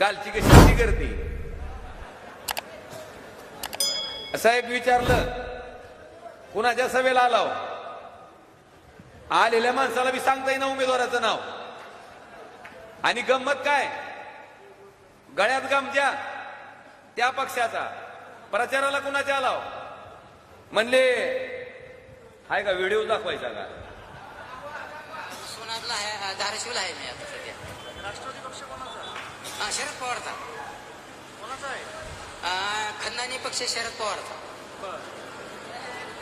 कालची कशी ती गर्दी? साहेब विचारलं कुणाच्या सभेला आलाव? आलेल्या माणसाला बी सांगता येईना उमेदवाराचं नाव. आणि गंमत काय? गळ्यात गमच्या त्या पक्षाचा. प्रचाराला कुणाच्या आलाव? म्हणले हाय का व्हिडिओ दाखवायचा का? धाराशिवला आहे मी आता सध्या. राष्ट्रवादी पक्ष कोणाचा? हा शरद पवारचा कोणाचा आहे? अं, खंदानी पक्ष शरद पवारचा बर.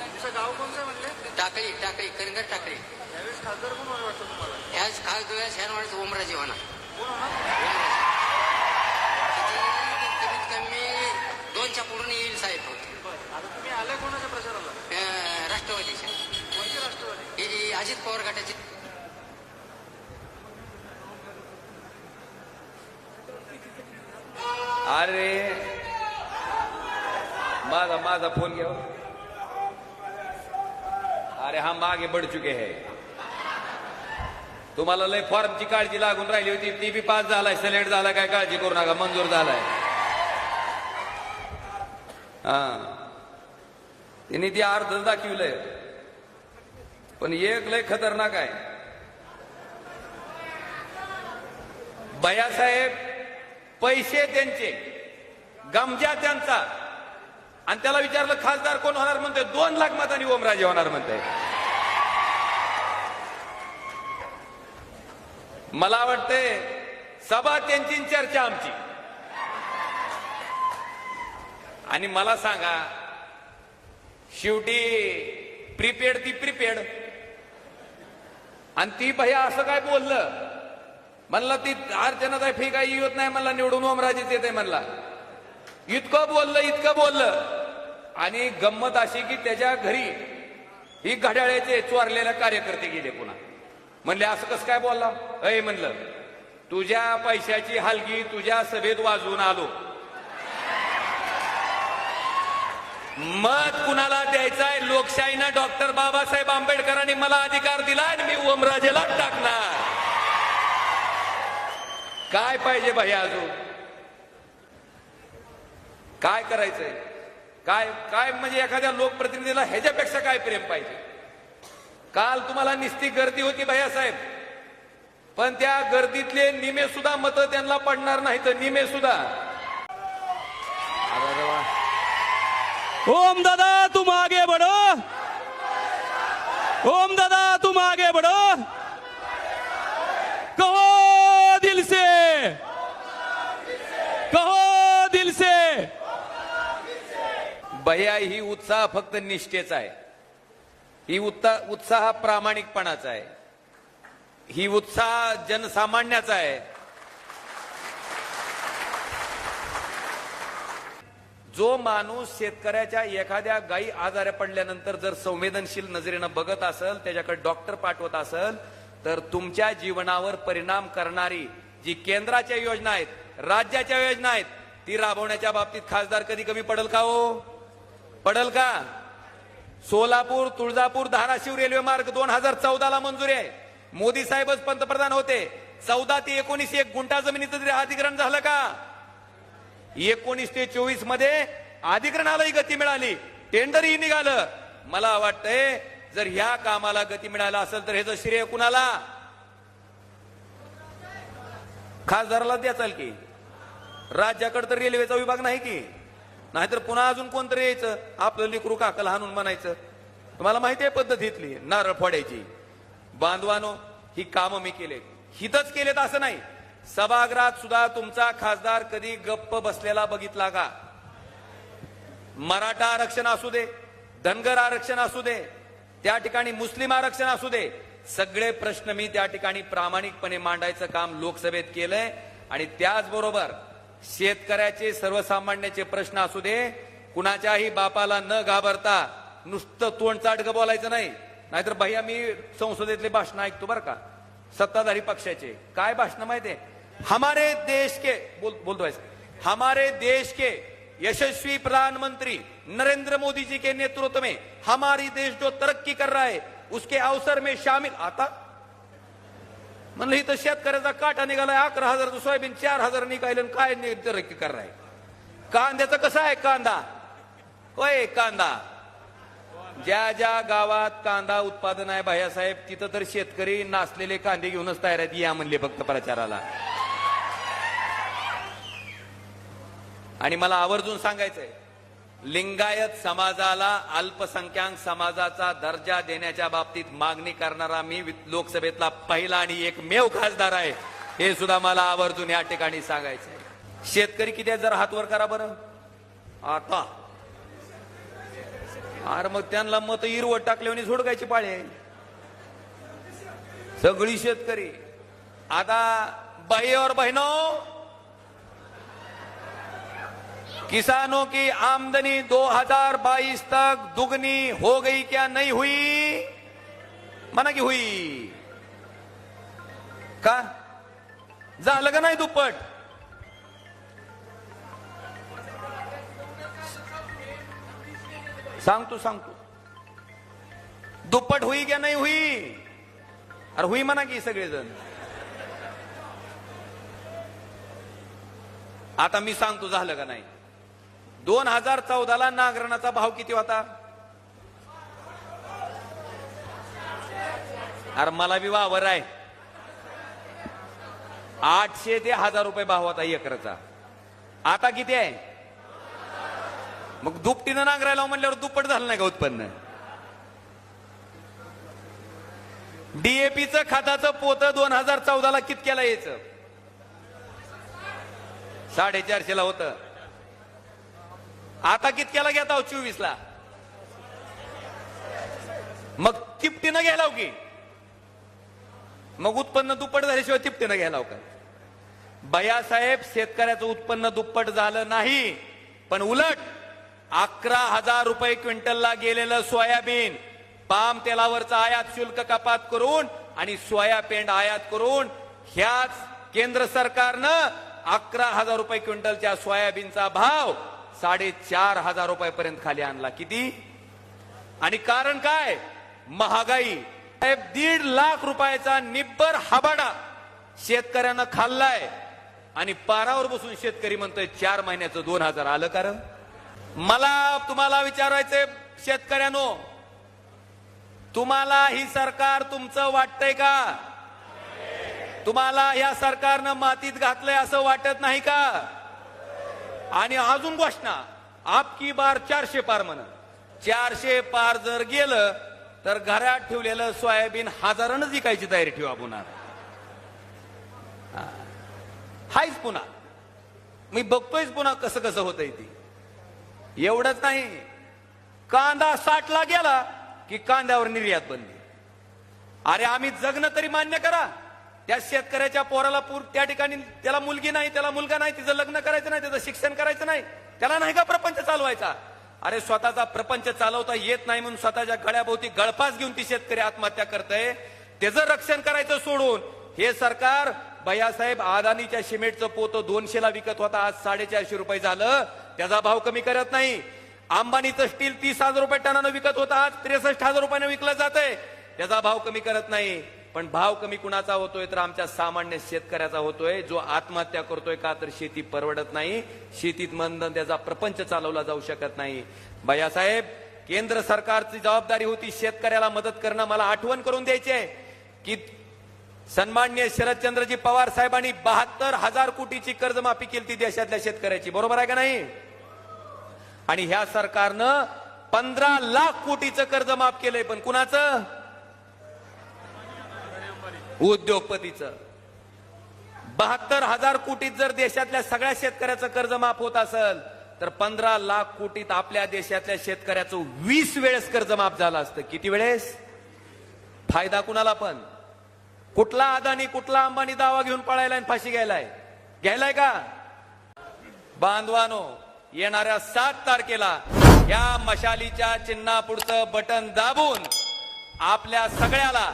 तुमचं गाव कोणतं आहे म्हणले? टाकळी टाकळी करिंगर टाकळी. यावेळेस खासदार कोण व्हायला वाटतं तुम्हाला? ह्याच खास डोळ्यात शहरवाडीचं ओमराजे होणार. कोण होणार? किती कमीत कमी दोनच्या पुढून येईल साहेब. होते बर. आता तुम्ही आलाय कोणाच्या प्रचाराला? अं, राष्ट्रवादीच्या. कोणती राष्ट्रवादी? हे अजित पवार गटाचे. अरे. माझा माझा फोन घ्या हो. अरे हा मागे बढ़ चुके हे. तुम्हाला लय फॉर्मची काळजी लागून राहिली होती. ती बी पास झालाय सिलेक्ट झाला काय काळजी करू नका मंजूर झालाय. हा. तिने ती अर्ध दाखवलंय. पण एक लय खतरनाक आहे. बयासाहेब पैसे त्यांचे गमजा त्यांचा. आणि त्याला विचारलं खासदार कोण होणार म्हणते दोन लाख मतांनी ओमराजे होणार म्हणते मला वाटतंय सभा त्यांची चर्चा आमची. आणि मला सांगा शेवटी प्रीपेड ती प्रीपेड आणि ती भैया असं काय बोललं? म्हणला ती अर्चना अर्चनाताई फी काही येत नाही म्हणला निवडून ओमराजेच येते म्हणला. इतकं बोललं इतकं बोललं. आणि गंमत अशी की त्याच्या घरी ही घड्याळ्याचे चोरलेले कार्यकर्ते गेले पुन्हा. म्हणले असं कसं काय बोलला? अय म्हणलं तुझ्या पैशाची हलगी तुझ्या सभेत वाजवून आलो. मत कुणाला द्यायचंय? लोकशाहीनं डॉक्टर बाबासाहेब आंबेडकरांनी मला अधिकार दिला आणि मी ओमराजेला टाकणार. काय पाहिजे भैया अजून? काय करायचंय? काय काय म्हणजे एखाद्या लोकप्रतिनिधीला ह्याच्यापेक्षा काय प्रेम पाहिजे? काल तुम्हाला निस्ती गर्दी होती भैया साहेब. पण त्या गर्दीतले निमे सुद्धा मतं त्यांना पडणार नाही तर निमे सुद्धा. ओम दादा तुम आगे बढ़ो. ओम दादा तुम आगे बढ़ो कहो दिल से कहो दिल से पर्याय ही उत्साह फक्त निष्ठेचा आहे. ही उत्साह उत्साह प्रामाणिकपणाचा आहे. ही उत्साह जनसामान्याचा आहे. जो माणूस शेतकऱ्याच्या एखाद्या गायी आजारे पडल्यानंतर जर संवेदनशील नजरेनं बघत असेल त्याच्याकडे डॉक्टर पाठवत असेल तर तुमच्या जीवनावर परिणाम करणारी जी केंद्राच्या योजना आहेत राज्याच्या योजना आहेत ती राबवण्याच्या बाबतीत खासदार कधी कमी पडेल का हो? पडल का? सोलापूर तुळजापूर धाराशिव रेल्वे मार्ग दोन हजार चौदाला मंजूर आहे. मोदी साहेबच पंतप्रधान होते. चौदा ते एकोणीस एक गुंठा जमिनीचं तरी अधिग्रहण झालं का? एकोणीस ते चोवीसमध्ये अधिग्रहणालाही गती मिळाली. टेंडरही निघालं. मला वाटतंय जर ह्या कामाला गती मिळालं असेल तर ह्याचं श्रेय कुणाला? खासदाराला द्याचाल की? राज्याकडे तर रेल्वेचा विभाग नाही की? नाहीतर पुन्हा अजून कोणतरी यायचं? आपलं लिकरू काकल हाणून म्हणायचं. तुम्हाला माहिती आहे पद्धतीतली नारळ फोडायची. बांधवानो ही कामं मी केले हितच केलेत असं नाही. सभागृहात सुद्धा तुमचा खासदार कधी गप्प बसलेला बघितला का? मराठा आरक्षण असू दे धनगर आरक्षण असू दे त्या ठिकाणी मुस्लिम आरक्षण असू दे. सगळे प्रश्न मी त्या ठिकाणी प्रामाणिकपणे मांडायचं काम लोकसभेत केलंय आणि त्याचबरोबर शेतकऱ्याचे सर्वसामान्याचे प्रश्न असू दे कुणाच्याही बापाला न घाबरता नुसतं तोंडचाटकं बोलायचं नाही. नाहीतर भैया मी संसदेतले भाषण ऐकतो बरं का. सत्ताधारी पक्षाचे. काय भाषण माहितीये? हमारे देश के बोल बोलतो हमारे देश के यशस्वी प्रधानमंत्री नरेंद्र मोदी जी के नेतृत्व में हमारी देश जो तरक्की कर रहा है उसके अवसर में शामिल आता म्हणलं इथं शेतकऱ्याचा काटा निघालाय अकरा हजारचं सोयाबीन चार हजार निघाले आणि काय तरक्की कराय कांद्याचं कसं आहे कांदा? होय कांदा. ज्या ज्या गावात कांदा उत्पादन आहे भायासाहेब तिथं तर शेतकरी नाचलेले कांदे घेऊनच तयार आहेत या म्हणले फक्त प्रचाराला. आणि मला आवर्जून सांगायचंय लिंगायत समाजाला अल्पसंख्याक समाजाचा दर्जा देण्याच्या बाबतीत मागणी करणारा मी लोकसभेतला पहिला आणि एकमेव खासदार आहे. हे सुद्धा मला आवर्जून या ठिकाणी सांगायचंय. शेतकरी किती जर हातवर करा बरं. आता. अरे मग त्यांना मत इरवट टाकल्याने सोडकायची पाळी सगळी शेतकरी. आता बाई और बहिणो किसानों की आमदनी 2022 तक दुगनी हो गई क्या नहीं हुई? मना की हुई। का? झालं का नाही दुप्पट। सांगतो सांगतो दुप्पट हुई क्या नाही हुई? अरे हुई म्हणा की सगळेजण। आता मी सांगतो झालं का नाही? दोन हजार चौदाला नांगरणाचा भाव किती होता? अरे मला बी वावर आहे. आठशे ते हजार रुपये भाव होता एकरचा. आता किती आहे? मग दुपटीनं नांगरायला म्हणल्यावर दुप्पट झालं नाही का उत्पन्न? डीएपीचं खताचं पोत दोन हजार चौदाला कितक्याला यायचं? साडेचारशेला होतं. आता कितक्याला घेता हो चोवीस ला मग तिपटीनं घ्यायला हो की? मग उत्पन्न दुप्पट झाल्याशिवाय तिपटीनं घ्यायला हो का? बयासाहेब शेतकऱ्याचं उत्पन्न दुप्पट झालं नाही पण उलट अकरा हजार रुपये क्विंटलला गेलेलं सोयाबीन पाम तेलावरचं आयात शुल्क कपात करून आणि सोया पेंड आयात करून ह्याच केंद्र सरकारनं अकरा हजार रुपये क्विंटलच्या सोयाबीनचा भाव साडेचार हजार रुपयापर्यंत खाली आणला. किती? आणि कारण काय? महागाई. दीड लाख रुपयाचा निब्बर हाबाडा शेतकऱ्यानं खाल्लाय. आणि पारावर बसून शेतकरी म्हणतोय चार महिन्याचं दोन हजार आलं कारण? मला तुम्हाला विचारायचंय शेतकऱ्यानो तुम्हाला ही सरकार तुमचं वाटतंय का? तुम्हाला या सरकारनं मातीत घातलंय असं वाटत नाही का? आणि अजून घोषणा. आपकी बार चारशे पार म्हण. चारशे पार जर गेलं तर घरात ठेवलेलं सोयाबीन हजारानं विकायची तयारी ठेवा पुन्हा. हायच पुन्हा. मी बघतोयच पुन्हा कसं कसं होतंय ती. एवढंच नाही. कांदा साठला गेला की कांद्यावर निर्यात बंदी अरे आम्ही जगणं तरी मान्य करा. त्या शेतकऱ्याच्या पोराला पूर त्या ठिकाणी त्याला मुलगी नाही त्याला मुलगा नाही तिचं लग्न करायचं नाही त्याचं शिक्षण करायचं नाही. त्याला नाही का प्रपंच चालवायचा? अरे स्वतःचा प्रपंच चालवता येत नाही म्हणून स्वतःच्या गळ्याभोवती गळपास घेऊन ती शेतकरी आत्महत्या करतय. त्याचं रक्षण करायचं सोडून. हे सरकार भैयासाहेब अदानीच्या सिमेंटचं पोतं दोनशेला विकत होता. आज साडेचारशे रुपये झालं. त्याचा भाव कमी करत नाही. अंबानीचं स्टील तीस हजार रुपये टनानं विकत होता. आज त्रेसष्ट हजार रुपयानं विकलं जातंय. त्याचा भाव कमी करत नाही. पण भाव कमी कुणाचा होतोय तर आमच्या सामान्य शेतकऱ्याचा होतोय. जो आत्महत्या करतोय का तर शेती परवडत नाही. शेतीत मंद त्याचा प्रपंच चालवला जाऊ शकत नाही. भैयासाहेब केंद्र सरकारची जबाबदारी होती शेतकऱ्याला मदत करणं. मला आठवण करून द्यायची आहे की सन्मान्य शरदचंद्रजी पवार साहेबांनी बहात्तर हजार कोटीची कर्जमाफी केली ती देशातल्या शेतकऱ्याची. बरोबर आहे का नाही? आणि ह्या सरकारनं पंधरा लाख कोटीचं कर्ज माफ केलंय. पण कुणाचं? उद्योगपतीचं. बहात्तर हजार कोटीत जर देशातल्या सगळ्या शेतकऱ्याचं कर्ज माफ होत असेल तर पंधरा लाख कोटीत आपल्या देशातल्या शेतकऱ्याचं वीस वेळेस कर्ज माफ झालं असतं. किती वेळेस? फायदा कुणाला पण. कुठला अदानी कुठला अंबानी दावा घेऊन पळायला आणि फाशी घ्यायलाय? घ्यायलाय का? बांधवानो येणाऱ्या सात तारखेला या मशालीच्या चिन्हापुढचं बटन दाबून आपल्या सगळ्याला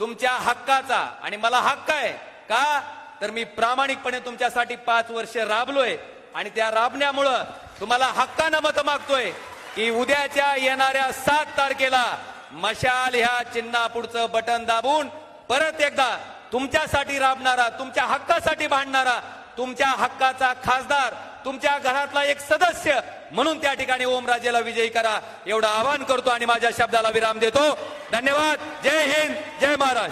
तुमच्या हक्काचा. आणि मला हक्क आहे. का? तर मी प्रामाणिकपणे तुमच्यासाठी पाच वर्ष राबलोय. आणि त्या राबण्यामुळं तुम्हाला हक्कानं मत मागतोय की उद्याच्या येणाऱ्या सात तारखेला मशाल ह्या चिन्हापुढचं बटन दाबून परत एकदा तुमच्यासाठी राबणारा तुमच्या हक्कासाठी भांडणारा तुमच्या हक्काचा खासदार तुमच्या घरातला एक सदस्य म्हणून त्या ठिकाणी ओमराजेला विजयी करा. एवढं आवाहन करतो आणि माझ्या शब्दाला विराम देतो. धन्यवाद. जय हिंद. जय महाराज